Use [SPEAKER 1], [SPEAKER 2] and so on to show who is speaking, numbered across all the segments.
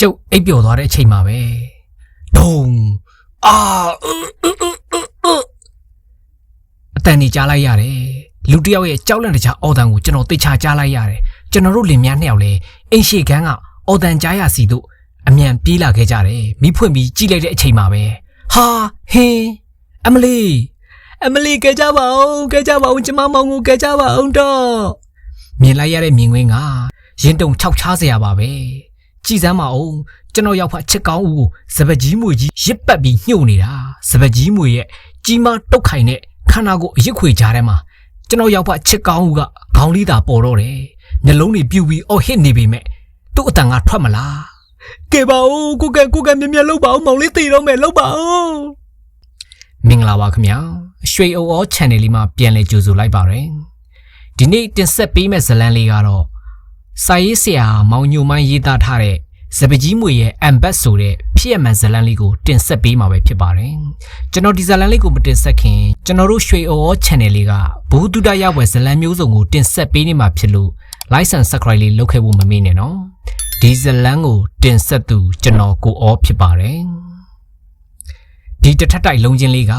[SPEAKER 1] ကျုပ်အိပ်ပျော်သွားတဲ့အချိန်မှာပဲဒုံအာအឺအឺအឺအឺအឺအတန်ကြီးကြားလိုက်ရတယ်လူတစ်ယောက်ရဲ့ကြောက်လန့်တကြားအော်တန်ကိုကျွန်တော်သိချာကြားလိုက်ရတယ်ကျွန်တော်တို့လင်မြန်းနှစ်ယောက်လည်းအင်းရှိခန်းကအော်တန်ကြားရစီတို့အမြန်ပြေးလာခဲ့ကြတယ်မိဖွင့်ပြီးကြည့်လိုက်တဲ့အချိန်မှာပဲဟာဟင်းအမလီအမလီကကြပါဦးကကြပါဦးကျမမောင်ကိုကကြပါအောင်တော့မြင်လိုက်ရတဲ့မြင်ကွင်းကရင်တုံခြောက်ချားစရာပါပဲ ကြည်စမ်းပါဦးကျွန်တော်ရောက်ဖချစ်ကောင်းဦးကိုစပကြီးမွေကြီးရစ်ပတ်ပြီးညှို့နေတာစပကြီးမွေရဲ့ကြီးမားတုတ်ခိုင်တဲ့ခန္ဓာကိုယ်အရစ်ခွေကြားထဲမှာကျွန်တော်ရောက်ဖချစ်ကောင်းဦးကခေါင်းလေးသာပေါ်တော့တယ်မျက်လုံးတွေပြူပြီးအော်ဟစ်နေပေမဲ့သူ့အတန်ကထွက်မလားကဲပါဦးကိုကဲကိုကဲမြင်မြင်လောက်ပါဦးမောင်လေးတည်တော့မယ်လောက်ပါဦးမင်္ဂလာပါခင်ဗျာရွှေအိုအော channel လေးမှာပြန်လည်ကြိုဆိုလိုက်ပါရယ်ဒီနေ့တင်ဆက်ပေးမယ့်ဇာတ်လမ်းလေးကတော့ စာရေးဆရာမောင်ညိုမိုင်းရေးသားထားတဲ့စပကြီးမွေရဲ့အမ်ဘတ်ဆိုတဲ့ဖြစ်ရမှန်ဇာတ်လမ်းလေးကိုတင်ဆက်ပေးမှာပဲဖြစ်ပါတယ်ကျွန်တော်ဒီဇာတ်လမ်းလေးကိုမတင်ဆက်ခင်ကျွန်တော်တို့ရွှေအိုအော channel လေးကဘူဒုဒရဝယ်ဇာတ်လမ်းမျိုးစုံကိုတင်ဆက်ပေးနေမှာဖြစ်လို့ like and subscribe လေးလုပ်ခဲ့ဖို့မမေ့နဲ့နော်ဒီဇာတ်လမ်းကိုတင်ဆက်သူကျွန်တော်ကိုအောဖြစ်ပါတယ်ဒီတစ်ထပ်တိုက်လုံးချင်းလေးက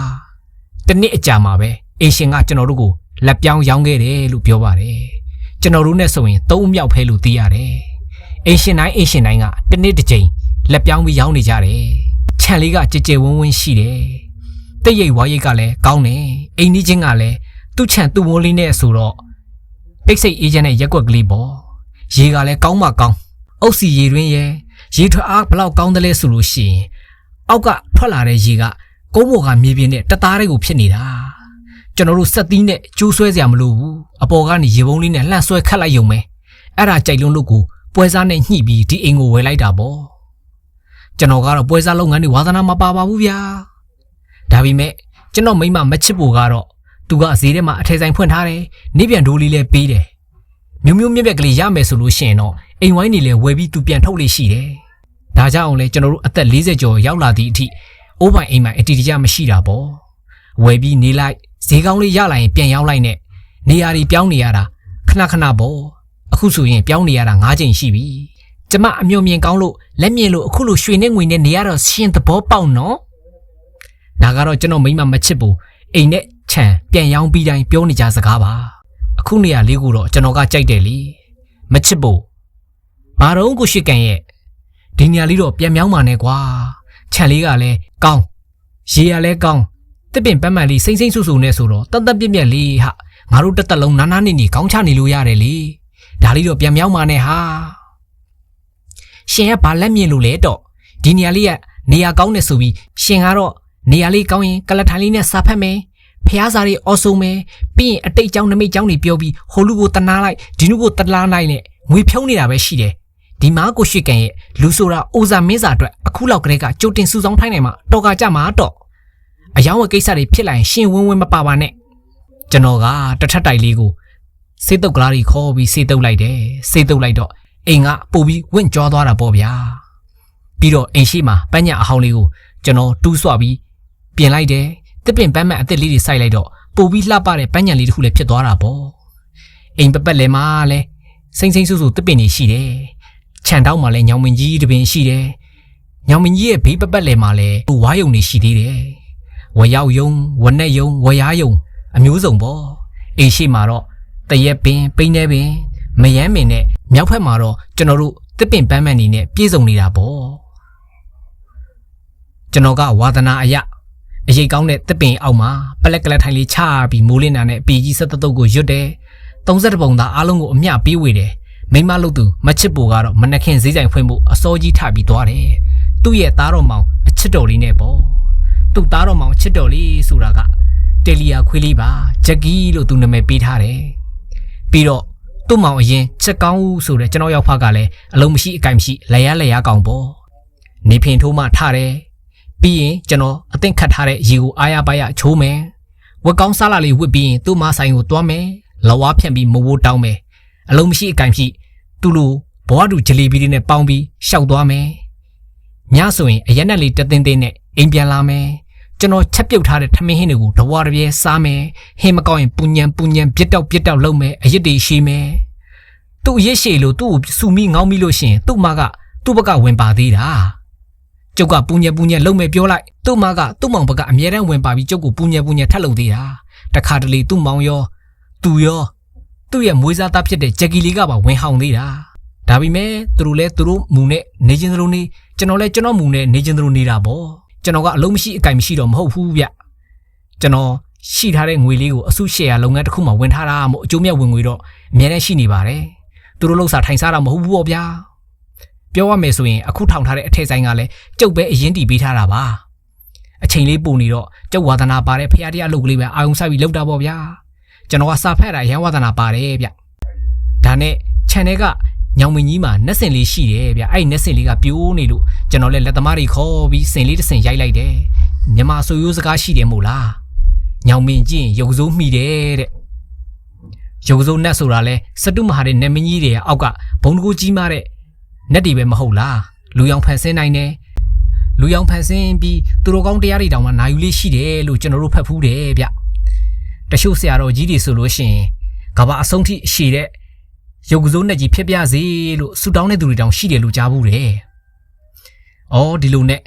[SPEAKER 1] တစ်နှစ်အကြာမှာပဲအေရှင်ကကျွန်တော်တို့ကိုလက်ပြောင်းရောင်းခဲ့တယ်လို့ပြောပါတယ် ကျွန်တော်တို့နဲ့ဆိုရင်သုံးမြောက်ဖဲလို့သိရတယ်အေရှင်တိုင်းအေရှင်တိုင်းကတစ်နှစ်တစ်ကြိမ်လက်ပြောင်းပြီးရောင်းနေကြတယ်ခြံလေးကကြဲကြဲဝန်းဝန်းရှိတယ်တိတ်ရိတ်ဝါရိတ်ကလည်းကောင်းတယ်အိမ်နီးချင်းကလည်းသူ့ခြံသူ့မိုးလေးနဲ့ဆိုတော့ပိတ်စိတ်အေးချမ်းတဲ့ရက်ွက်ကလေးပေါ့ရေကလည်းကောင်းမှကောင်းအုပ်စီရေတွင်းရဲ့ရေထွက်အားဘလောက်ကောင်းတယ်လဲဆိုလို့ရှိရင်အောက်ကထွက်လာတဲ့ရေကကုန်းပေါ်ကမြေပြင်နဲ့တသားတွေကိုဖြစ်နေတာ ကျွန်တော်တို့စက်သီးနဲ့ကျိုးဆွဲစရာမလိုဘူးအပေါ်ကနေရေပုံးလေးနဲ့လှန့်ဆွဲခတ်လိုက်ရုံပဲအဲ့ဒါကြိုက်လုံးလို့ကိုပွဲစားနဲ့ညှိပြီးဒီအိမ်ကိုဝယ်လိုက်တာပေါ့ကျွန်တော်ကတော့ပွဲစားလုပ်ငန်းတွေဝါသနာမပါပါဘူးဗျာဒါပေမဲ့ကျွန်တော်မိမမချစ်ဖို့ကတော့သူကဈေးထဲမှာအထည်ဆိုင်ဖွင့်ထားတယ်နေပြန်ဒိုးလေးလည်းပေးတယ်မျိုးမျိုးမြက်မြက်ကလေးရမယ်ဆိုလို့ရှိရင်တော့အိမ်ဝိုင်းနေလဲဝယ်ပြီးသူပြန်ထုတ်လေးရှိတယ်ဒါကြောင့်လဲကျွန်တော်တို့အသက်40ကျော်ရောက်လာသည့်အထိအိုးပိုင်အိမ်ပိုင်အတီတကျမရှိတာပေါ့ဝယ်ပြီးနေလိုက် ဈေးကောင်းလေးရလာရင်ပြန်ရောက်လိုက်နဲ့နေရာတွေပြောင်းနေရတာခဏခဏပေါ့အခုဆိုရင်ပြောင်းနေရတာ၅ချိန်ရှိပြီကျမအမျိုးမြင်ကောင်းလို့လက်မြင်လို့အခုလိုရွှေနဲ့ငွေနဲ့နေရတော့ရှင်သဘောပေါက်နော်ဒါကတော့ကျွန်တော်မိမမချစ်ဘူးအိမ်နဲ့ခြံပြန်ရောင်းပြီးတိုင်းပြောနေကြစကားပါအခုနေရာလေးကိုတော့ကျွန်တော်ကကြိုက်တယ်လေမချစ်ဘူးဘာတော့ကိုရှိကန်ရဲ့ဒီနေရာလေးတော့ပြန်မြောင်းပါနဲ့ကွာခြံလေးကလည်းကောင်းရေကလည်းကောင်း တစ်ပင်ပန်းမှန်လေးစိမ့်စိမ့်ဆူဆူနဲ့ဆိုတော့တတ်တတ်ပြက်ပြက်လေးဟာငါတို့တက်တက်လုံးနားနားနေနေကောင်းချနေလို့ရတယ်လေဒါလေးတော့ပြန်မြောင်းပါနဲ့ဟာရှင်ကဘာလက်မြင်လို့လဲတော့ဒီနေရာလေးကနေရာကောင်းနေဆိုပြီးရှင်ကတော့နေရာလေးကောင်းရင်ကလထိုင်လေးနဲ့စာဖတ်မယ်ဖះစာတွေအော်ဆုံးမယ်ပြီးရင်အတိတ်ကြောင်းနမိတ်ကြောင်းတွေပြောပြီးဟိုလူကိုတနာလိုက်ဒီလူကိုတလားလိုက်နဲ့ငွေဖြုံးနေတာပဲရှိတယ်ဒီမားကိုရှိကန်ရဲ့လူဆိုတာအိုဇာမင်းစာအတွက်အခုလောက်ကလေးကကြိုတင်စုဆောင်းထိုင်းနိုင်မှာတော်ကကြမှာတော့ အယောင်းဝယ်ကိစ္စတွေဖြစ်လာရင်ရှင်ဝင်းဝင်းမပါပါနဲ့ကျွန်တော်ကတထက်တိုက်လေးကိုစေးတုတ်ကလားကြီးခေါ်ပြီးစေးတုတ်လိုက်တယ်စေးတုတ်လိုက်တော့အိမ်ကပို့ပြီးဝင့်ကြောသွားတာပေါ့ဗျာပြီးတော့အိမ်ရှိမှာပန်းညာအဟောင်းလေးကိုကျွန်တော်တူးဆွပြီးပြင်လိုက်တယ်တစ်ပင်ပန်းမတ်အစ်စ်လေးတွေစိုက်လိုက်တော့ပို့ပြီးလှပတဲ့ပန်းညာလေးတစ်ခုလည်းဖြစ်သွားတာပေါ့အိမ်ပပက်လဲမှာလဲစိမ့်စိမ့်ဆူဆူတစ်ပင်ကြီးရှိတယ်ခြံတောက်မှာလဲညောင်မင်ကြီးတစ်ပင်ရှိတယ်ညောင်မင်ကြီးရဲ့ဘေးပပက်လဲမှာလဲဝါးယုံနေရှိသေးတယ် ဝရောက်ယုံဝနဲ့ယုံဝရားယုံအမျိုးစုံပေါ့အိမ်ရှိမှာတော့တရက်ပင်ပိန်းနေပင်မယမ်းပင်နဲ့မြောက်ဖက်မှာတော့ကျွန်တော်တို့တစ်ပင်ပန်းမန်နေနဲ့ပြေဆုံးနေတာပေါ့ကျွန်တော်ကဝါသနာအယအရေးကောင်းတဲ့တစ်ပင်အောက်မှာပလက်ကလက်ထိုင်လေးချပြီးမိုးလင်းတာနဲ့ပီကြီးဆက်တုပ်ကိုရွတ်တယ်30ပုံသားအားလုံးကိုအမျှပေးဝေတယ်မိမလို့သူမချစ်ဖို့ကတော့မနှခင်ဈေးဆိုင်ဖွင့်ဖို့အစောကြီးထပြီးသွားတယ်သူ့ရဲ့သားတော်မောင်အချစ်တော်လေးနဲ့ပေါ့ သူ့သားတော်မောင်အချစ်တော်လေးဆိုတာကတယ်လီယာခွေးလေးပါဂျက်ကီလို့သူနာမည်ပေးထားတယ်ပြီးတော့သူ့မောင်အရင်ချက်ကောင်းဦးဆိုတဲ့ကျွန်တော်ရောက်ဖကလည်းအလုံးမရှိအကင်မရှိလက်ရလက်ရကောင်ပေါ့နေဖင်ထိုးမှထားတယ်ပြီးရင်ကျွန်တော်အသင့်ခတ်ထားတဲ့ရေကိုအားရပါရချိုးမယ်ဝက်ကောင်းစားလာလေးဝစ်ပြီးရင်သူ့မဆိုင်ကိုတွားမယ်လဝါဖြန့်ပြီးမဝိုးတောင်းမယ်အလုံးမရှိအကင်မရှိသူ့လိုဘဝတူဂျလီဘီတွေနဲ့ပေါင်းပြီးရှောက်သွားမယ်ညဆိုရင်အရက်နဲ့လေးတသင်းသင်းနဲ့ အိမ်ပြန်လာမယ်ကျွန်တော်ချက်ပြုတ်ထားတဲ့ထမင်းဟင်းတွေကိုတဝါတပြဲစားမယ်ဟင်းမကောင်းရင်ပူညံပူညံပြစ်တောက်ပြစ်တောက်လုပ်မယ်အရစ်တွေရှိမယ်သူ့အရစ်ရှိလို့သူ့ကိုစူမိငောင်းမိလို့ရှိရင်သူ့မကသူ့ဘက်ကဝင်ပါသေးတာကျုပ်ကပူညက်ပူညက်လုံမဲ့ပြောလိုက်သူ့မကသူ့မောင်ဘက်ကအမြဲတမ်းဝင်ပါပြီးကျုပ်ကိုပူညက်ပူညက်ထပ်လုပ်သေးတာတခါတလေသူ့မောင်ရောသူရောသူ့ရဲ့မွေးစားသားဖြစ်တဲ့ဂျက်ကီလေးကပါဝင်ဟောင်သေးတာဒါပေမဲ့သူတို့လဲသူတို့မူနဲ့နေချင်းသလိုနေကျွန်တော်လဲကျွန်တော်မူနဲ့နေချင်းသလိုနေတာပေါ့ ကျွန်တော်ကအလုံးမရှိအကင်မရှိတော့မဟုတ်ဘူးဗျကျွန်တော်ရှိထားတဲ့ငွေလေးကိုအစုရှယ်ယာလုပ်ငန်းတစ်ခုမှဝင်ထားတာမို့အကျိုးမြတ်ဝင်ငွေတော့အများနဲ့ရှိနေပါတယ်သူတို့လောက်စားထိုင်စားတာမဟုတ်ဘူးပေါ့ဗျာပြောရမယ်ဆိုရင်အခုထောင်ထားတဲ့အထက်ဆိုင်ကလည်းကျုပ်ပဲအရင်တီပေးထားတာပါအချိန်လေးပုံနေတော့ကျုပ်ဝါသနာပါတဲ့ဖရာတရားလုပ်ကလေးပဲအာယုံဆိုင်ပြီးလောက်တာပေါ့ဗျာကျွန်တော်ကစာဖက်တာရန်ဝါသနာပါတယ်ဗျဒါနဲ့ channel က ညောင်မင်းကြီးမှာနှက်စင်လေးရှိတယ်ဗျအဲ့ဒီနှက်စင်လေးကပြိုးနေလို့ကျွန်တော်လည်းလက်သမားတွေခေါ်ပြီးစင်လေးတစ်စင်ရိုက်လိုက်တယ်မြန်မာဆိုရိုးစကားရှိတယ်မို့လားညောင်မင်းကြီးရုပ်စိုးမိတယ်တဲ့ရုပ်စိုးနတ်ဆိုတာလဲစတုမဟာတဲ့နတ်မင်းကြီးတွေအောက်ကဘုံတကူကြီးမားတဲ့နတ်တွေပဲမဟုတ်လားလူရောင်ဖန်ဆင်းနိုင်တယ်လူရောင်ဖန်ဆင်းပြီးသူတို့ကောင်းတရားတွေတောင်မှနိုင်ယူလေးရှိတယ်လို့ကျွန်တော်တို့ဖတ်ဖူးတယ်ဗျတချို့ဆရာတော်ကြီးတွေဆိုလို့ရှိရင်ကဘာအဆုံးထိရှည်တဲ့ ရုပ်ကစိုးနဲ့ကြီးဖြစ်ပြစေလို့ဆူတောင်းတဲ့သူတွေတောင်ရှိတယ်လို့ကြားဘူးတယ်။အော်ဒီလိုနဲ့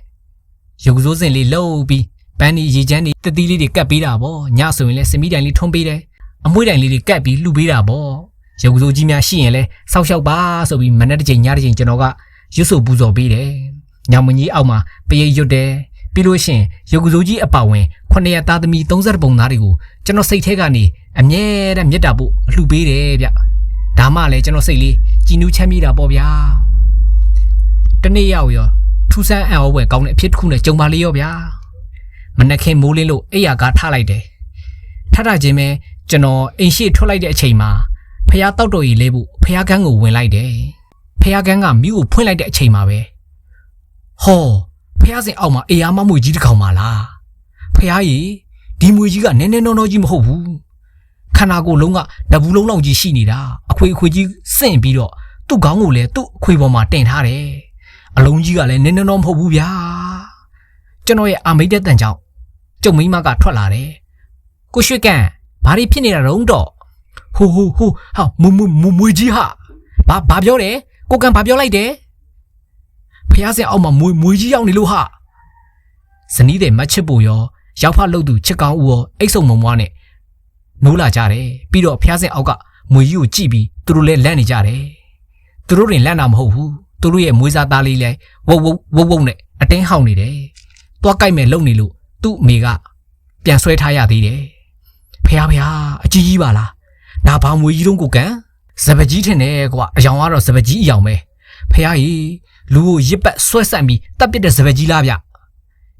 [SPEAKER 1] ရုပ်ကစိုးစင်လေးလှုပ်ပြီးပန်းဒီရေချမ်းတွေတတိလေးတွေကတ်ပေးတာပေါ့။ညဆိုရင်လည်းစမီတိုင်လေးထွန်းပေးတယ်။အမွှေးတိုင်လေးတွေကတ်ပြီးလှူပေးတာပေါ့။ရုပ်ကစိုးကြီးများရှိရင်လည်းစောက်ရှောက်ပါဆိုပြီးမနေ့တစ်ချိန်ညတစ်ချိန်ကျွန်တော်ကရွတ်ဆိုပူဇော်ပေးတယ်။ညမကြီးအောက်မှာပရိတ်ရွတ်တယ်။ပြီးလို့ရှိရင်ရုပ်ကစိုးကြီးအပါဝင်900သားသမီး30ပုံသားတွေကိုကျွန်တော်စိတ်ထဲကနေအမြဲတမ်းမြတ်တာဖို့အလှူပေးတယ်ဗျ။ ဒါမှလည်းကျွန်တော်စိတ်လေးကြည်နူးချမ်းမြေ့တာပေါ့ဗျာတနေ့ရောက်ရောထူးဆန်းအံ့ဩဖွယ်ကောင်းတဲ့အဖြစ်တစ်ခုနဲ့ကြုံပါလေရောဗျာမနက်ခင်းမိုးလင်းလို့အိယာကားထားလိုက်တယ်ထထချင်းပဲကျွန်တော်အိမ်ရှိထွက်လိုက်တဲ့အချိန်မှာဖះတောက်တော်ကြီးလေးဖို့ဖះကန်းကိုဝင်လိုက်တယ်ဖះကန်းကမိကိုဖွင့်လိုက်တဲ့အချိန်မှာပဲဟောဖះစင်အောက်မှာအေယာမမွေကြီးတစ်ကောင်ပါလားဖះကြီးဒီမွေကြီးကနည်းနည်းနောနောကြီးမဟုတ်ဘူး ခန္ဓာကိုယ်လုံးကတဘူးလုံးလောက်ကြီးရှိနေတာအခွေအခွေကြီးစင့်ပြီးတော့သူ့ခေါင်းကိုလည်းသူ့အခွေပေါ်မှာတင်ထားတယ်အလုံးကြီးကလည်းနင်းနင်းတော့မဟုတ်ဘူးဗျာကျွန်တော်ရဲ့အာမိတ်တဲ့တန်ကြောင့်ကျုံမိမကထွက်လာတယ်ကိုရွှေကန်ဘာတွေဖြစ်နေတာတုံးတော့ဟိုဟိုဟိုဟာမူမူမူမွေကြီးဟာဘာဘာပြောတယ်ကိုကန်ဘာပြောလိုက်တယ်ဖះစင်အောက်မှာမွေမွေကြီးရောက်နေလို့ဟာဇနီးတဲ့မတ်ချစ်ပူရောရောက်ဖလို့သူချစ်ကောင်းဦးရောအိတ်ဆုံမုံမွားနဲ့ နိုးလာကြတယ်ပြီးတော့ဖျားစင်အောက်ကမွေကြီးကိုကြည့်ပြီးသူတို့လည်းလန့်နေကြတယ်သူတို့တွေလန့်တာမဟုတ်ဘူးသူတို့ရဲ့မွေးစားသားလေးလည်းဝုတ်ဝုတ်ဝုတ်ဝုတ်နဲ့အတင်းဟောင်းနေတယ်သွားကြိုက်မဲ့လုံနေလို့သူ့အမေကပြန်ဆွဲထားရသေးတယ်ဖះဖះအကြီးကြီးပါလားဒါဘာမွေကြီးတုံးကိုကန်စပကြီးထင်တယ်ကွာအယောင်ကတော့စပကြီးအယောင်ပဲဖះကြီးလူကိုရစ်ပတ်ဆွဲဆန့်ပြီးတပ်ပစ်တဲ့စပကြီးလားဗျ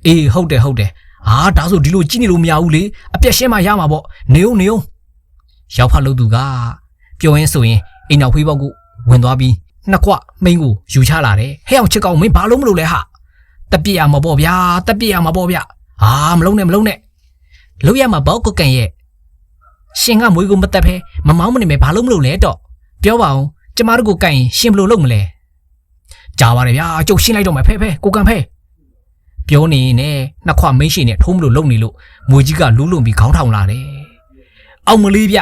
[SPEAKER 1] အေးဟုတ်တယ်ဟုတ်တယ် အာဒါဆိုဒီလိုကြည့်နေလို့မရဘူးလေအပြက်ရှင်းမှရမှာပေါ့နေုံနေုံရောက်ဖတ်လို့သူကပြောရင်းဆိုရင်အိမ်နောက်ဖေးပေါက်ကိုဝင်သွားပြီးနှစ်ခွမိန်းကိုယူချလာတယ်ဟဲ့အောင်ချစ်ကောင်မင်းဘာလို့မလုပ်လဲဟာတက်ပြစ်ရမှာပေါ့ဗျာတက်ပြစ်ရမှာပေါ့ဗျာအာမလုံးနဲ့မလုံးနဲ့လုံးရမှာပေါ့ကိုကန်ရဲ့ရှင်ကမွေးကိုမတက်ဖဲမမောင်းမနေမဲဘာလို့မလုပ်လဲတော့ပြောပါအောင်ကျမတို့ကိုကန်ရင်ရှင်ဘယ်လိုလုပ်မလဲကြားပါတယ်ဗျာကျုပ်ရှင်းလိုက်တော့မယ်ဖဲဖဲကိုကန်ဖဲ ပြောနေနဲ့နှစ်ခွမင်းရှိနဲ့ထုံးမလို့လုံနေလို့မွေကြီးကလူးလုံပြီးခေါင်းထောင်လာတယ်။အောင်မလေးဗျ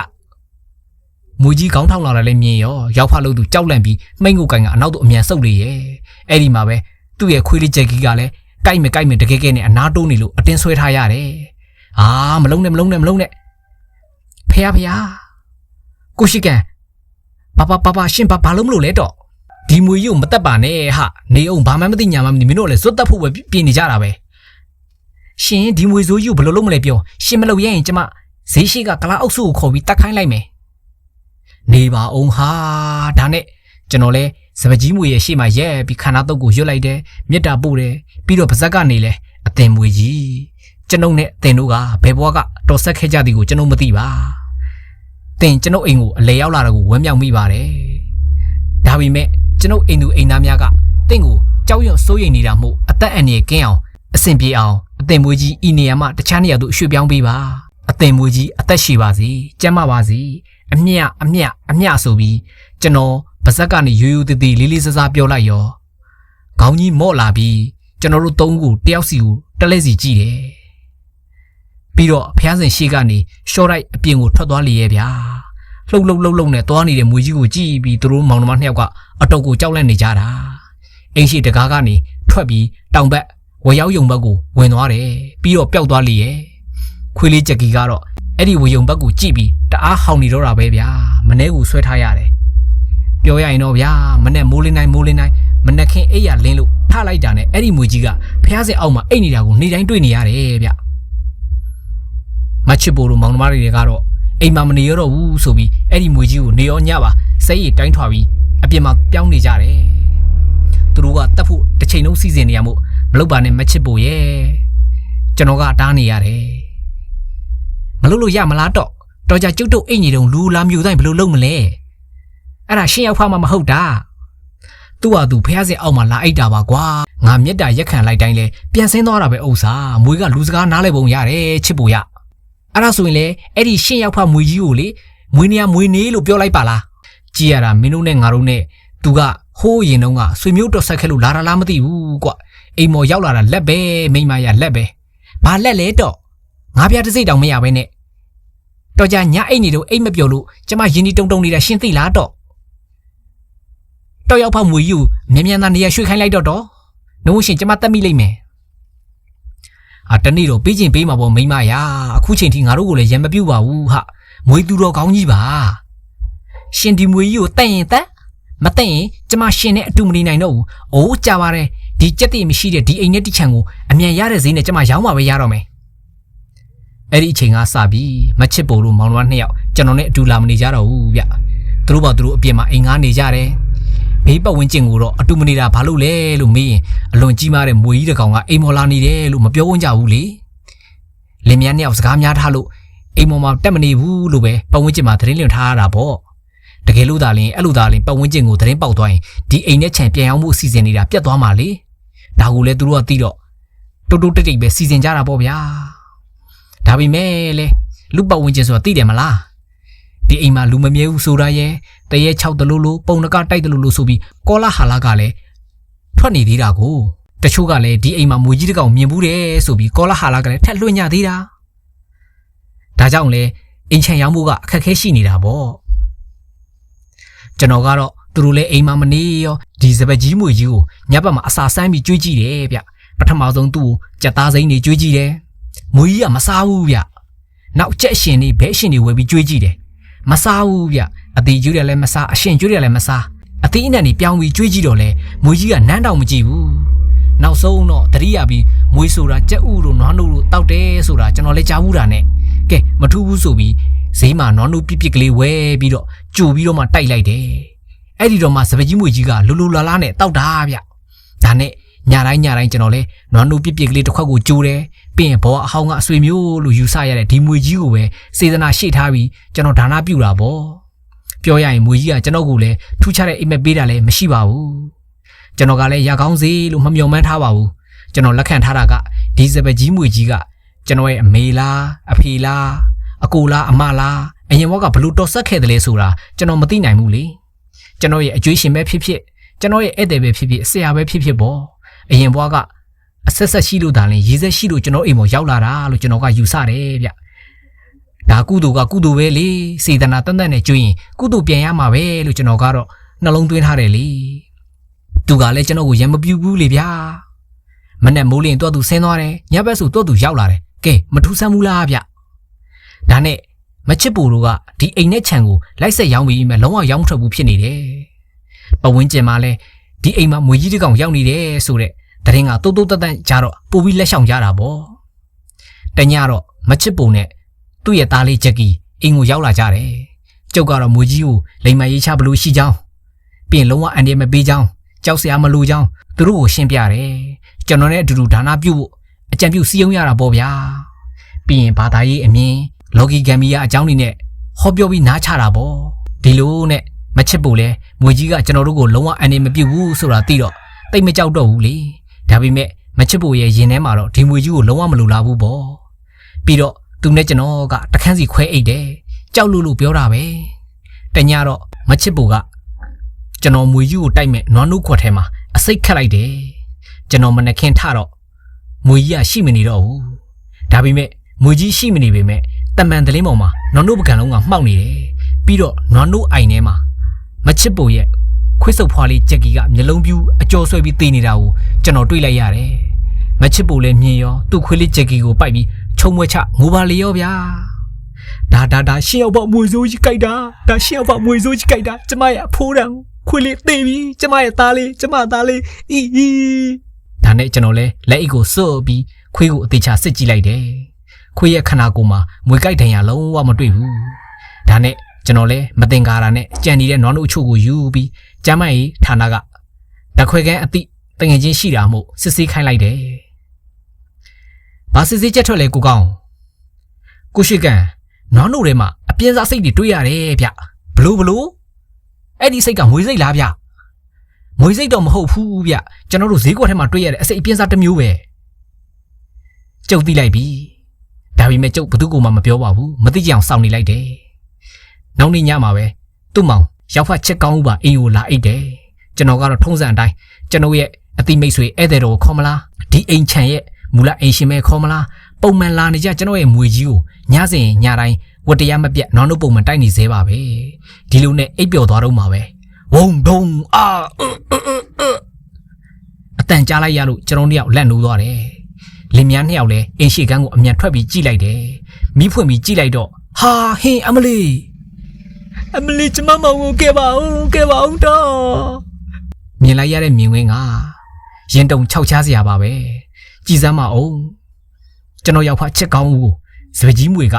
[SPEAKER 1] ။မွေကြီးခေါင်းထောင်လာတာလည်းမြင်ရောရောက်ဖလို့သူကြောက်လန့်ပြီးမှိန်ကိုကန်ကအနောက်သို့အမြန်ဆုတ်လေရဲ့။အဲ့ဒီမှာပဲသူ့ရဲ့ခွေးလေးဂျက်ကီကလည်းကြိုက်မကြိုက်မတကယ်ကဲနဲ့အနာတိုးနေလို့အတင်းဆွဲထားရတယ်။အာမလုံးနဲ့မလုံးနဲ့မလုံးနဲ့ဖះဖះကိုရှိကန်ဘာဘာဘာဘာရှင်ဘာဘာလုံးမလို့လဲတော့ ဒီမွေကြီးကိုမတက်ပါနဲ့ဟာနေအောင်ဘာမှမသိညာမှမသိမင်းတို့လည်းဇွတ်တက်ဖို့ပဲပြင်နေကြတာပဲရှင်ဒီမွေဆိုးကြီးကိုဘယ်လိုလုပ်မလဲပြောရှင်မလုပ်ရရင်ကျမဈေးရှိကကလာအုပ်စုကိုခေါ်ပြီးတက်ခိုင်းလိုက်မယ်နေပါအောင်ဟာဒါနဲ့ကျွန်တော်လဲစပကြီးမွေရဲ့ရှေ့မှာရဲပြီးခန္ဓာတုပ်ကိုရွတ်လိုက်တယ်မြစ်တာပို့တယ်ပြီးတော့ပါဇက်ကနေလဲအတင်မွေကြီးကျွန်ုပ်နဲ့အတင်တို့ကဘယ်ဘွားကတော်ဆက်ခဲ့ကြသည်ကိုကျွန်ုပ်မသိပါတင်ကျွန်ုပ်အိမ်ကိုအလေရောက်လာတာကိုဝမ်းမြောက်မိပါတယ်ဒါပေမဲ့ ကျွန်ုပ်အိမ်သူအိမ်သားများကတင့်ကိုကြောက်ရွံ့စိုးရိမ်နေတာမို့အသက်အန္တရာယ်ကင်းအောင်အဆင်ပြေအောင်အသင်မွေးကြီးဤနေရာမှာတခြားနေရာသို့ရွှေ့ပြောင်းပေးပါအသင်မွေးကြီးအသက်ရှိပါစေကျန်းမာပါစေအမြတ်အမြတ်အမြတ်ဆိုပြီးကျွန်တော်ပါဇက်ကနေရိုးရိုးသေးသေးလေးလေးစားစားပြောလိုက်ရောခေါင်းကြီးမော့လာပြီးကျွန်တော်တို့သုံးခုတယောက်စီကိုတက်လက်စီကြည့်တယ်ပြီးတော့ဖျားစင်ရှေ့ကနေရှော့လိုက်အပြင်ကိုထွက်သွားလေရဲ့ဗျာ လှုပ်လှုပ်လှုပ်လှုပ်နဲ့သွားနေတဲ့မွေကြီးကိုကြည့်ပြီးသူတို့မောင်နှမနှစ်ယောက်ကအတော့ကိုကြောက်လန့်နေကြတာအိမ်ရှိတကားကနေထွက်ပြီးတောင်ဘက်ဝေရောက်ယုံဘက်ကိုဝင်သွားတယ်ပြီးတော့ပျောက်သွားလိရဲ့ခွေးလေးကြက်ကီကတော့အဲ့ဒီဝေယုံဘက်ကိုကြည့်ပြီးတအားဟောင်နေတော့တာပဲဗျာမနှဲကိုဆွဲထားရတယ်ပြောရရင်တော့ဗျာမနဲ့မိုးလင်းတိုင်းမိုးလင်းတိုင်းမနှက်ခင်းအိပ်ရလင်းလို့ထလိုက်တာနဲ့အဲ့ဒီမွေကြီးကဖះစင်အောက်မှာအိတ်နေတာကိုနေတိုင်းတွေ့နေရတယ်ဗျမချစ်ပိုတို့မောင်နှမတွေကတော့အိမ်မှာမနေရတော့ဘူးဆိုပြီး အဲ့ဒီမွေကြီးကိုနေရောညပါစိတ်ရည်တိုင်းထွာပြီးအပြင်မှာပြောင်းနေကြတယ်သူတို့ကတက်ဖို့တစ်ချိန်လုံးစီစဉ်နေရမို့မလုပ်ပါနဲ့မချစ်ပိုရဲ့ကျွန်တော်ကတားနေရတယ်မလုပ်လို့ရမလားတော့တော်ကြကျုပ်တို့အိမ်ကြီးတုံလူလာမျိုးတိုင်းဘယ်လိုလုပ်မလဲအဲ့ဒါရှင်းရောက်ဖားမှမဟုတ်တာသူ့ဟာသူဖះစင်အောက်မှာလာအိတ်တာပါကွာငါမျက်တာရက်ခံလိုက်တိုင်းလဲပြန်ဆင်းသွားတာပဲဥစ္စာမွေးကလူစကားနားလဲပုံရတယ်ချစ်ပိုရအဲ့ဒါဆိုရင်လေအဲ့ဒီရှင်းရောက်ဖားမွေကြီးကိုလေ မွေးနေရမွေးနေလို့ပြောလိုက်ပါလားကြည်ရတာမင်းတို့နဲ့ငါတို့နဲ့သူကဟိုးရင်တုန်းကဆွေမျိုးတော်ဆက်ခဲ့လို့လာတာလားမသိဘူးကွအိမ်မော်ရောက်လာတာလက်ပဲမိမရလက်ပဲဘာလက်လဲတော့ငါပြတစ်စိတ်တောင်မရပဲနဲ့တော်ကြညအိတ်နေတော့အိတ်မပြောလို့ကျမရင်ဒီတုံတုံနေတာရှင်းသိလားတော့တော့ရောက်ဖောက်မွေကြီးကိုမြန်မြန်သာနေရာရွှေ့ခိုင်းလိုက်တော့တော့နှုံးရှင်ကျမတက်မိလိမ့်မယ်အာတနေ့တော့ပေးချင်းပေးမှာပေါ့မိမရအခုချိန်ထိငါတို့ကိုလည်းရံမပြူပါဘူးဟာ မွေသူတော်ကောင်းကြီးပါရှင်ဒီမွေကြီးကိုတက်ရင်တက်မတက်ရင်ကျမရှင်နဲ့အတူမနေနိုင်တော့ဘူးအိုးကြပါတယ်ဒီကြက်တည်မရှိတဲ့ဒီအိမ်နဲ့တိချံကိုအမြန်ရတဲ့ဈေးနဲ့ကျမရောင်းမှာပဲရတော့မယ်အဲ့ဒီအချိန်ကစပြီးမချစ်ပိုလို့မောင်နှမနှစ်ယောက်ကျွန်တော်နဲ့အတူလာမနေကြတော့ဘူးဗျသူတို့ဘာသူတို့အပြင်မှာအိမ်ငားနေကြတယ်ဘေးပတ်ဝန်းကျင်ကိုတော့အတူမနေတာဘာလို့လဲလို့မေးရင်အလွန်ကြီးမားတဲ့မွေကြီးတစ်ကောင်ကအိမ်မော်လာနေတယ်လို့မပြောဝန်းကြဘူးလေလင်မြန်းနှစ်ယောက်စကားများထားလို့ အိမ်မော်မှာတက်မနေဘူးလို့ပဲပတ်ဝန်းကျင်မှာသတင်းလင့်ထားရတာပေါ့တကယ်လို့သာလင်အဲ့လိုသာလင်ပတ်ဝန်းကျင်ကိုသတင်းပေါက်သွားရင်ဒီအိမ်နဲ့ခြံပြန်အောင်မှုအစီအစဉ်နေတာပြတ်သွားမှာလေဒါကိုလည်းသူတို့ကသိတော့တိုးတိုးတိတ်တိတ်ပဲစီစဉ်ကြတာပေါ့ဗျာဒါပေမဲ့လေလူပတ်ဝန်းကျင်ဆိုတာသိတယ်မလားဒီအိမ်မှာလူမမြဲဘူးဆိုတာရဲ့တရဲ6တလို့လို့ပုံနကတိုက်တလို့လို့ဆိုပြီးကောလာဟာလာကလည်းထွက်နေသေးတာကိုတချို့ကလည်းဒီအိမ်မှာမွေကြီးတစ်ကောင်မြင်ဘူးတယ်ဆိုပြီးကောလာဟာလာကလည်းထက်လွှင့်ညသေးတာ ဒါကြောင့်လေအိမ်ချန်ရောင်းဖို့ကအခက်အခဲရှိနေတာပေါ့ကျွန်တော်ကတော့သူတို့လည်းအိမ်မှာမနေရောဒီစပက်ကြီးမွေကြီးကိုညဘက်မှာအစာဆန်းပြီးကြွေးကြည့်တယ်ဗျပထမဆုံးသူ့ကိုကြက်သားစိမ့်နေကြွေးကြည့်တယ်မွေကြီးကမစားဘူးဗျနောက်ကြက်ရှင်တွေဘဲရှင်တွေဝယ်ပြီးကြွေးကြည့်တယ်မစားဘူးဗျအသေးကျွေးတယ်လည်းမစားအရှင်ကျွေးတယ်လည်းမစားအသေးအနံ့တွေပြောင်းပြီးကျွေးကြည့်တော့လဲမွေကြီးကနန်းတောင်မကြည့်ဘူးနောက်ဆုံးတော့တတိယပြီးမွေဆိုတာကြက်ဥတို့နွားနို့တို့တောက်တယ်ဆိုတာကျွန်တော်လည်းကြားဘူးတာနဲ့ ကဲမထူးဘူးဆိုပြီးဈေးမှာနွားနို့ပြစ်ပြစ်ကလေးဝဲပြီးတော့ကြိုပြီးတော့မှတိုက်လိုက်တယ်အဲ့ဒီတော့မှစပကြီးမွေကြီးကလူလူလာလာနဲ့တောက်တာဗျဒါနဲ့ညတိုင်းညတိုင်းကျွန်တော်လဲနွားနို့ပြစ်ပြစ်ကလေးတစ်ခွက်ကိုကြိုတယ်ပြီးရင်ဘောအဟောင်းကအဆွေမျိုးလို့ယူဆရတဲ့ဒီမွေကြီးကိုပဲစေတနာရှေ့ထားပြီးကျွန်တော်ဒါနပြုတာပေါ့ပြောရရင်မွေကြီးကကျွန်တော်ကိုလည်းထူးခြားတဲ့အိမ်မက်ပေးတာလည်းမရှိပါဘူးကျွန်တော်ကလည်းရကောင်းစေလို့မမျှော်မှန်းထားပါဘူးကျွန်တော်လက်ခံထားတာကဒီစပယ်ကြီးမွေကြီးက ကျွန်တော်ရဲ့အမေလားအဖေလားအကိုလားအမလားအရင်ဘက်ကဘလို့တော်ဆက်ခဲ့တယ်လဲဆိုတာကျွန်တော်မသိနိုင်ဘူးလေကျွန်တော်ရဲ့အကျွေးရှင်ပဲဖြစ်ဖြစ်ကျွန်တော်ရဲ့ဧည့်သည်ပဲဖြစ်ဖြစ်ဆရာပဲဖြစ်ဖြစ်ပေါ့အရင်ဘွားကအဆက်ဆက်ရှိလို့ဒါလည်းရေးဆက်ရှိလို့ကျွန်တော်အိမ်ပေါ်ရောက်လာတာလို့ကျွန်တော်ကယူဆတယ်ဗျဒါကုသိုလ်ကကုသိုလ်ပဲလေစေတနာတန်တန်နဲ့ကျွရင်ကုသိုလ်ပြန်ရမှာပဲလို့ကျွန်တော်ကတော့နှလုံးသွင်းထားတယ်လေသူကလည်းကျွန်တော်ကိုရံမပြူဘူးလေဗျာမနဲ့မိုးလင်းတော့သူဆင်းသွားတယ်ညဘက်ဆိုတော့သူရောက်လာတယ် ကဲမထူးဆန်းဘူးလားဗျဒါနဲ့မချစ်ပူတို့ကဒီအိမ်နဲ့ခြံကိုလိုက်ဆက်ရောင်းပြီးမှလုံးဝရောင်းမထွက်ဘူးဖြစ်နေတယ်ပဝင်းကျင်မှာလဲဒီအိမ်မှာမွေကြီးတစ်ကောင်ရောက်နေတယ်ဆိုတဲ့တရင်ကတိုးတိုးတက်တက်ကြတော့ပို့ပြီးလက်ဆောင်ကြတာပေါ့တညတော့မချစ်ပုံနဲ့သူ့ရဲ့သားလေးဂျက်ကီအိမ်ကိုရောက်လာကြတယ်ကျုပ်ကတော့မွေကြီးကိုလိမ်မရေးချဘလို့ရှိကြောင်းပြင်လုံးဝအန်ဒီမပေးကြောင်းကြောက်စရာမလိုကြောင်းသူတို့ကိုရှင်းပြတယ်ကျွန်တော်နဲ့အတူတူဒါနပြုဖို့ အကြံပြုစည်းရုံးရတာပေါ့ဗျာပြီးရင်ဘာသာရေးအမြင်လော်ဂီဂမ်မီယာအကြောင်းတွေနဲ့ဟောပြောပြီးနားချတာပေါ့ဒီလိုနဲ့မချစ်ဖို့လဲမွေကြီးကကျွန်တော်တို့ကိုလုံးဝအန်ဒီမပြုတ်ဘူးဆိုတာသိတော့တိတ်မကြောက်တော့ဘူးလေဒါပေမဲ့မချစ်ဖို့ရဲ့ရင်ထဲမှာတော့ဒီမွေကြီးကိုလုံးဝမလိုလားဘူးပေါ့ပြီးတော့သူနဲ့ကျွန်တော်ကတခန်းစီခွဲအိတ်တယ်ကြောက်လို့လို့ပြောတာပဲတညတော့မချစ်ဖို့ကကျွန်တော်မွေကြီးကိုတိုက်မဲ့နွားနှုတ်ခွက်ထဲမှာအစိတ်ခတ်လိုက်တယ်ကျွန်တော်မနှခင်ထတော့ မွေကြီးကရှိမနေတော့ဘူးဒါပေမဲ့မွေကြီးရှိမနေပေမဲ့တမန်တလင်းပေါ်မှာနွားနှုတ်ပကံလုံးကမှောက်နေတယ်ပြီးတော့နွားနှုတ်အိုင်ထဲမှာမချစ်ဖို့ရဲ့ခွေးစုပ်ဖွားလေးဂျက်ကီကမျက်လုံးပြူးအကျော်ဆွဲပြီးတည်နေတာကိုကျွန်တော်တွေ့လိုက်ရတယ်မချစ်ဖို့လည်းမြင်ရောသူ့ခွေးလေးဂျက်ကီကိုပိုက်ပြီးချုံမွေချငိုပါလေရောဗျာဒါဒါဒါရှင်းအောင်ပေါ့မွေစိုးကြီးကြိုက်တာဒါရှင်းအောင်ပေါ့မွေစိုးကြီးကြိုက်တာကျမရဲ့အဖိုးတန်ခွေးလေးတည်ပြီကျမရဲ့သားလေးကျမသားလေးအီအီ ဒါနဲ့ကျွန်တော်လည်းလက်အိတ်ကိုစွတ်ပြီးခွေးကိုအသေးချစစ်ကြည့်လိုက်တယ်ခွေးရဲ့ခန္ဓာကိုယ်မှာမွေကြိုက်ဒဏ်ရာလုံးဝမတွေ့ဘူးဒါနဲ့ကျွန်တော်လည်းမတင်ကားတာနဲ့ကြံနေတဲ့နွားနို့အချို့ကိုယူပြီးကျမ်းမကြီးဌာနကတခွဲကန်းအတိတငယ်ချင်းရှိတာမို့စစ်ဆေးခိုင်းလိုက်တယ်။ဘာစစ်ဆေးချက်ထွက်လဲကိုကောင်။ကိုရှိကန်နွားနို့ထဲမှာအပြင်းစားစိတ်တွေတွေ့ရတယ်ဗျ။ဘလို့ဘလို့အဲ့ဒီစိတ်ကမွေစိတ်လားဗျ။ မွေစိတ်တော့မဟုတ်ဘူးဗျ။ကျွန်တော်တို့ဈေးကွက်ထဲမှာတွေ့ရတဲ့အစိတ်အပြင်းစားတစ်မျိုးပဲ။ကျုပ်သိလိုက်ပြီ။ဒါပေမဲ့ကျုပ်ဘသူ့ကိုမှမပြောပါဘူး။မသိကြအောင်စောင့်နေလိုက်တယ်။နောက်နေ့ညမှာပဲသူ့မောင်ရောက်ဖတ်ချက်ကောင်းဦးပါအိမ်ကိုလာအိတ်တယ်ကျွန်တော်ကတော့ထုံးစံအတိုင်းကျွန်တော်ရဲ့အတိမိတ်ဆွေဧည့်သည်တော်ကိုခေါ်မလားဒီအိမ်ချန်ရဲ့မူလအိမ်ရှင်မဲခေါ်မလားပုံမှန်လာနေကြကျွန်တော်ရဲ့မွေကြီးကိုညစဉ်ညတိုင်းဝတ္တရားမပြတ်နောင်တို့ပုံမှန်တိုက်နေသေးပါပဲဒီလိုနဲ့အိပ်ပျော်သွားတော့မှာပဲ ဝုံဒုံအာအင်းအင်းအင်းအင်းအတန်ကြားလိုက်ရလို့ကျွန်တော်နှစ်ယောက်လက်နိုးသွားတယ်လင်မြန်းနှစ်ယောက်လည်းအင်းရှိကန်းကိုအမြန်ထွက်ပြီးကြည့်လိုက်တယ်မိဖွင့်ပြီးကြည့်လိုက်တော့ဟာဟင်းအမလေးအမလီကျမမောင်ကိုကဲပါဦးကဲပါဦးတော့မြင်လိုက်ရတဲ့မြင်ကွင်းကရင်တုံခြောက်ချားစရာပါပဲကြည်စမ်းမအောင်ကျွန်တော်ရောက်ဖချက်ကောင်းဦးကိုစပကြီးမွေက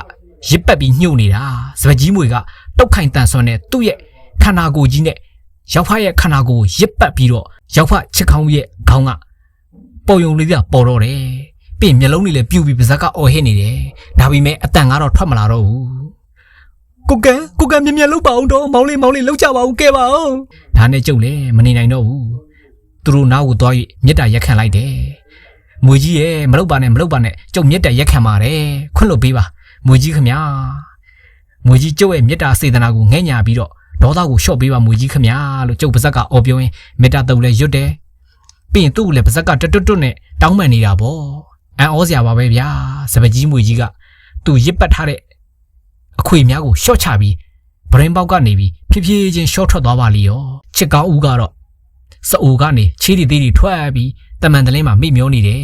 [SPEAKER 1] ရစ်ပတ်ပြီးညှို့နေတာစပကြီးမွေကတောက်ခိုင်တန်ဆွမ်းတဲ့သူ့ရဲ့ခန္ဓာကိုယ်ကြီးနဲ့ ရောက်ဖရဲ့ခန္ဓာကိုယ်ကိုရစ်ပတ်ပြီးတော့ရောက်ဖချက်ကောင်းရဲ့ခေါင်းကပေါ်ယုံလေးကပေါ်တော့တယ်ပြင်မျက်လုံးတွေလည်းပြူပြီးပါးစပ်ကအော်ဟစ်နေတယ်ဒါပေမဲ့အတန်ကတော့ထွက်မလာတော့ဘူးကိုကန်ကိုကန်မြင်မြင်လောက်ပါအောင်တော့မောင်လေးမောင်လေးလောက်ကြပါဦးကဲပါအောင်ဒါနဲ့ကျုပ်လည်းမနေနိုင်တော့ဘူးသူတို့နားကိုသွား၍မေတ္တာရက်ခံလိုက်တယ်မွေကြီးရဲ့မလောက်ပါနဲ့မလောက်ပါနဲ့ကျုပ်မေတ္တာရက်ခံပါတယ်ခွင့်လွတ်ပေးပါမွေကြီးခမညာမွေကြီးကျုပ်ရဲ့မေတ္တာစေတနာကိုငဲ့ညာပြီးတော့ ဒေါသကိုလျှော့ပေးပါမွေကြီးခမညာလို့ကျုပ်ပါဇက်ကအော်ပြောရင်မေတ္တာတုပ်လည်းရွတ်တယ်ပြီးရင်သူ့ကိုလည်းပါဇက်ကတွတ်တွတ်တွတ်နဲ့တောင်းပန်နေတာပေါ့အန်ဩစရာပါပဲဗျာစပကြီးမွေကြီးကသူရစ်ပတ်ထားတဲ့အခွေများကိုရှော့ချပြီးဗရင်ပေါက်ကနေပြီးဖြည်းဖြည်းချင်းရှော့ထွက်သွားပါလိရောချစ်ကောင်းဦးကတော့စအိုကနေချီးတီသေးတီထွက်ပြီးတမန်တလင်းမှာမိမျောနေတယ်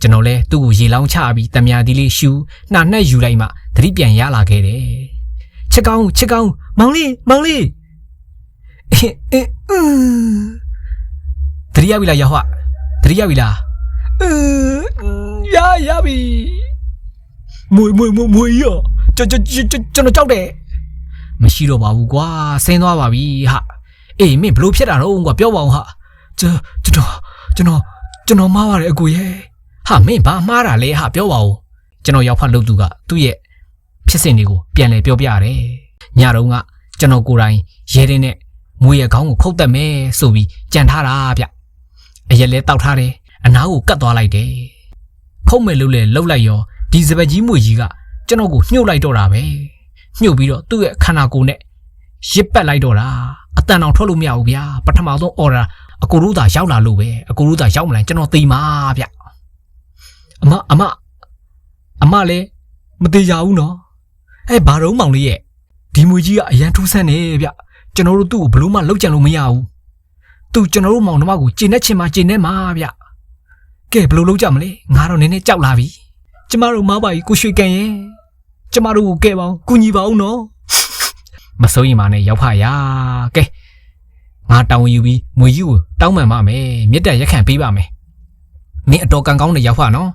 [SPEAKER 1] ကျွန်တော်လဲသူ့ကိုရေလောင်းချပြီးတမယာဒီလေးရှူနှာနှက်ယူလိုက်မှသတိပြန်ရလာခဲ့တယ်ချ စ်ကောင်းချစ်ကောင်းမောင်လေးမောင်လေးအင်းအင်းအင်းသတိရပြီလားရဟွသတိရပြီလားအင်းရရပြီမွေမွေမွေမွေရကျွန်ကျွန်ကျွန်ကျွန်တော်ကြောက်တယ်မရှိတော့ပါဘူးကွာဆင်းသွားပါပြီဟာအေးမင်းဘလို့ဖြစ်တာတော့ကွာပြောပါအောင်ဟာကျွန်ကျွန်တော်ကျွန်တော်ကျွန်တော်မှားပါတယ်အကိုရဲ့ဟာမင်းဘာမှားတာလဲဟာပြောပါဦးကျွန်တော်ရောက်ဖတ်လို့သူကသူ့ရဲ့ ဖြစ်စဉ်တွေကိုပြန်လဲပြောပြရတယ်ညတုန်းကကျွန်တော်ကိုယ်တိုင်ရဲတဲ့နဲ့မွေရဲ့ခေါင်းကိုခုတ်တက်မယ်ဆိုပြီးကြံထားတာဗျအရက်လဲတောက်ထားတယ်အနားကိုကတ်သွားလိုက်တယ်ခုတ်မယ်လို့လဲလှုပ်လိုက်ရောဒီစပက်ကြီးမွေကြီးကကျွန်တော်ကိုညှို့လိုက်တော့တာပဲညှို့ပြီးတော့သူ့ရဲ့ခန္ဓာကိုယ်နဲ့ရစ်ပတ်လိုက်တော့တာအတန်အောင်ထွက်လို့မရဘူးဗျာပထမဆုံး order အကိုတို့သာရောက်လာလို့ပဲအကိုတို့သာရောက်မလာကျွန်တော်သိမှာဗျအမအမအမလည်းမသေးကြဘူးနော် အဲဘာတော့မောင်လေးရဲ့ဒီမွေကြီးကအရန်ထူးဆန်းနေဗျကျွန်တော်တို့သူ့ကိုဘလို့မှလောက်ကြံလို့မရဘူးသူကျွန်တော်တို့မောင်နှမကိုကျင်နေချင်မှကျင်နေမှာဗျကဲဘလို့လောက်ကြမလဲငါတော့နည်းနည်းကြောက်လာပြီကျမတို့မပါကြီးကိုရွှေကန်ရဲ့ကျမတို့ကိုကဲပါအောင်ကူညီပါအောင်နော်မစိုးရင်ပါနဲ့ရောက်ဖရကဲငါတောင်းယူပြီးငွေကြီးကိုတောင်းပန်ပါမယ်မြစ်တက်ရက်ခံပေးပါမယ်မင်းအတော်ကံကောင်းတဲ့ရောက်ဖနော်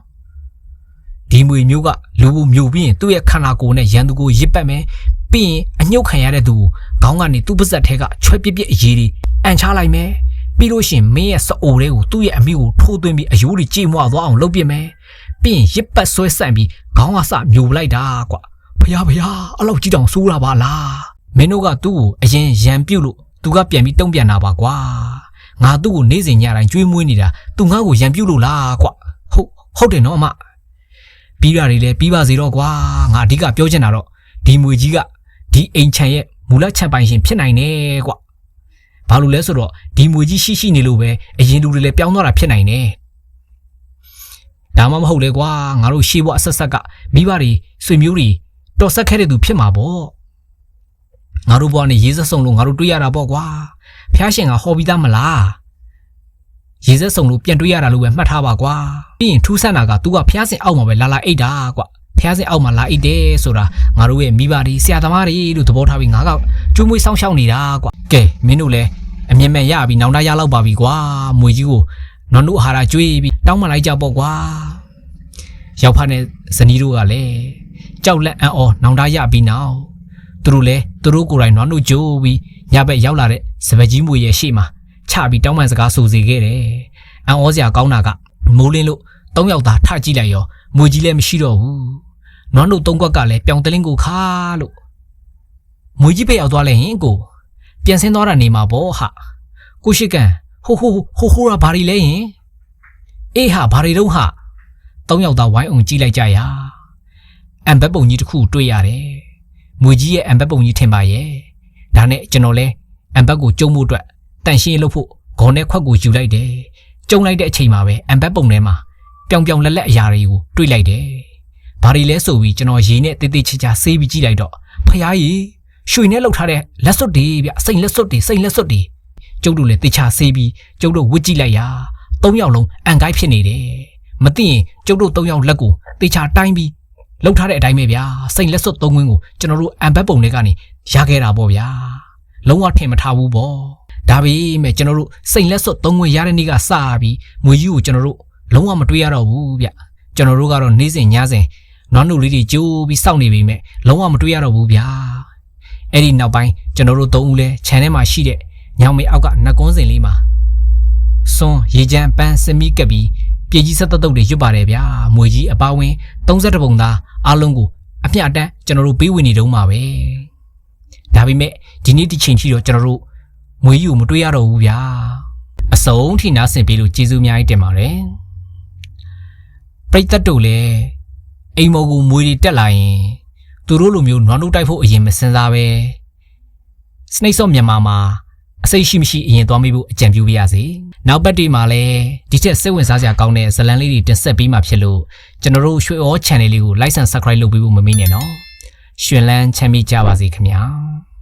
[SPEAKER 1] ဒီမွေမျိုးကလူဘူးမျိုးပြီးရင်သူ့ရဲ့ခန္ဓာကိုယ်နဲ့ရန်သူကိုရစ်ပတ်မယ်ပြီးရင်အညှုတ်ခံရတဲ့သူကိုခေါင်းကနေသူ့ပါဇက်ထဲကချွဲပြစ်ပြစ်အရေးတွေအန်ချလိုက်မယ်ပြီးလို့ရှရင်မင်းရဲ့စအိုတွေကိုသူ့ရဲ့အမိကိုထိုးသွင်းပြီးအယိုးတွေကြေမွသွားအောင်လုပ်ပြမယ်ပြီးရင်ရစ်ပတ်ဆွဲဆန့်ပြီးခေါင်းကစမျိုးလိုက်တာကွာဖះဖះအဲ့လောက်ကြီးတောင်ဆိုးတာပါလားမင်းတို့ကသူ့ကိုအရင်ရံပြုတ်လို့သူကပြန်ပြီးတုံ့ပြန်တာပါကွာငါသူ့ကိုနေ့စဉ်ညတိုင်းကြွေးမွေးနေတာသူငါ့ကိုရံပြုတ်လို့လားကွာဟုတ်ဟုတ်တယ်နော်အမ ပြီးတာတွေလည်းပြီးပါစေတော့ကွာငါအဓိကပြောချင်တာတော့ဒီမွေကြီးကဒီအိမ်ချန်ရဲ့မူလချက်ပိုင်ရှင်ဖြစ်နိုင်တယ်ကွာဘာလို့လဲဆိုတော့ဒီမွေကြီးရှိရှိနေလို့ပဲအရင်လူတွေလည်းပြောင်းသွားတာဖြစ်နိုင်တယ်ဒါမှမဟုတ်လေကွာငါတို့ရှေ့ဘဝအဆက်ဆက်ကမိဘတွေဆွေမျိုးတွေတော်ဆက်ခဲ့တဲ့သူဖြစ်မှာပေါ့ငါတို့ဘဝနဲ့ရေးစက်ဆုံလို့ငါတို့တွေ့ရတာပေါ့ကွာဖះရှင်ကဟောပြီးသားမလား ရေစက်စုံလို့ပြန်တွေးရတာလို့ပဲမှတ်ထားပါကွာပြီးရင်ထူးဆန်းတာက तू ကဖះရှင်အောက်မှာပဲလာလာအိတ်တာကွာဖះရှင်အောက်မှာလာအိတ်တယ်ဆိုတာငါတို့ရဲ့မိဘတွေဆရာသမားတွေလို့သဘောထားပြီးငါကကျူးမွေးစောင်းရှောက်နေတာကွာကဲမင်းတို့လည်းအမြင်မဲ့ရပြီနောင်တရလောက်ပါပြီကွာမွေကြီးကိုနော်တို့အာဟာရကျွေးပြီးတောင်းမှလိုက်ကြပေါ့ကွာရောက်ဖားနဲ့ဇနီးတို့ကလည်းကြောက်လက်အံ့ဩနောင်တရပြီးနောက်သူတို့လည်းသူတို့ကိုယ်တိုင်နော်တို့ကြိုးပြီးညဘက်ရောက်လာတဲ့စပကြီးမွေရဲ့ရှေ့မှာ ချပြီးတောင်းပန်စကားဆိုစီခဲ့တယ်အံ့ဩစရာကောင်းတာကမိုးလင်းလို့သုံးယောက်သားထကြည့်လိုက်ရောမွေကြီးလည်းမရှိတော့ဘူးနွားတို့သုံးကွက်ကလည်းပြောင်တလင်းကိုခါလို့မွေကြီးပဲရောက်သွားလဲဟင်ကိုပြန်ဆင်းသွားတာနေမှာပေါ့ဟာကိုရှိကန်ဟိုဟိုဟိုဟိုရာဘာရီလဲဟင်အေးဟာဘာရီတော့ဟာသုံးယောက်သားဝိုင်းအောင်ကြည့်လိုက်ကြရာအံဘက်ပုံကြီးတစ်ခုတွေ့ရတယ်မွေကြီးရဲ့အံဘက်ပုံကြီးထင်ပါရဲ့ဒါနဲ့ကျွန်တော်လဲအံဘက်ကိုကျုံမှုအတွက် တန်ရှင်းလုပ်ဖို့ဂေါ်နဲ့ခွက်ကိုယူလိုက်တယ်ကျုံလိုက်တဲ့အချိန်မှာပဲအံဘက်ပုံထဲမှာပြောင်ပြောင်လက်လက်အရာတွေကိုတွေ့လိုက်တယ်ဘာရီလဲဆိုပြီးကျွန်တော်ရေနဲ့တေးသေးချာချာဆေးပြီးကြည့်လိုက်တော့ဖះကြီးရွှေနဲ့လှုပ်ထားတဲ့လက်စွပ်တွေဗျစိန်လက်စွပ်တွေစိန်လက်စွပ်တွေကျုပ်တို့လည်းတေချာဆေးပြီးကျုပ်တို့ဝစ်ကြည့်လိုက်ရာသုံးယောက်လုံးအန်ကိုက်ဖြစ်နေတယ်မသိရင်ကျုပ်တို့သုံးယောက်လက်ကိုတေချာတိုင်းပြီးလှုပ်ထားတဲ့အတိုင်းပဲဗျာစိန်လက်စွပ်သုံးခွင်းကိုကျွန်တော်တို့အန်ဘက်ပုံတွေကနေရခဲ့တာပေါ့ဗျာလုံးဝထင်မထားဘူးပေါ့ ဒါပေမဲ့ကျွန်တော်တို့စိန်လက်စွပ်သုံးခွင်းရတဲ့နေ့ကစပြီးမွေကြီးကိုကျွန်တော်တို့လုံးဝမတွေးရတော့ဘူးဗျကျွန်တော်တို့ကတော့နေ့စဉ်ညစဉ်နွားနုလေးတွေကြိုးပြီးစောင့်နေပြီမဲ့လုံးဝမတွေးရတော့ဘူးဗျာအဲ့ဒီနောက်ပိုင်းကျွန်တော်တို့သုံးဦးလဲခြံထဲမှာရှိတဲ့ညောင်မေအောက်ကနှကွန်းစင်လေးမှာစွန်းရေချမ်းပန်းစမီးကပ်ပြီးပြေကြီးဆက်တုတ်တွေရွတ်ပါတယ်ဗျာမွေကြီးအပါဝင်32ပုံသားအားလုံးကိုအမျှတန်းကျွန်တော်တို့ပေးဝင်နေတုံးပါပဲဒါပေမဲ့ဒီနေ့ဒီချိန်ထိတော့ကျွန်တော်တို့ မွေကြီးကိုမတွေးရတော့ဘူးဗျာအစုံထိနားဆင်ပေးလို့ကျေးဇူးအများကြီးတင်ပါတယ်ပရိသတ်တို့လည်းအိမ်မော်ကိုမွေတွေတက်လာရင်သူတို့လိုမျိုးနွားနှုတ်တိုက်ဖို့အရင်မစင်စားပဲစနိတ်ဆော့မြန်မာမှာအစိတ်ရှိမရှိအရင်သွားမိဖို့အကြံပြုပါရစေ။နောက်ပတ်တွေမှာလည်းဒီချက်စိတ်ဝင်စားစရာကောင်းတဲ့ဇတ်လန်လေးတွေတင်ဆက်ပေးမှာဖြစ်လို့ကျွန်တော်တို့ရွှေဩ channel လေးကို like and subscribe လုပ်ပေးဖို့မမေ့နဲ့နော်။ရွှင်လန်းချမ်းမြေ့ကြပါစေခင်ဗျာ။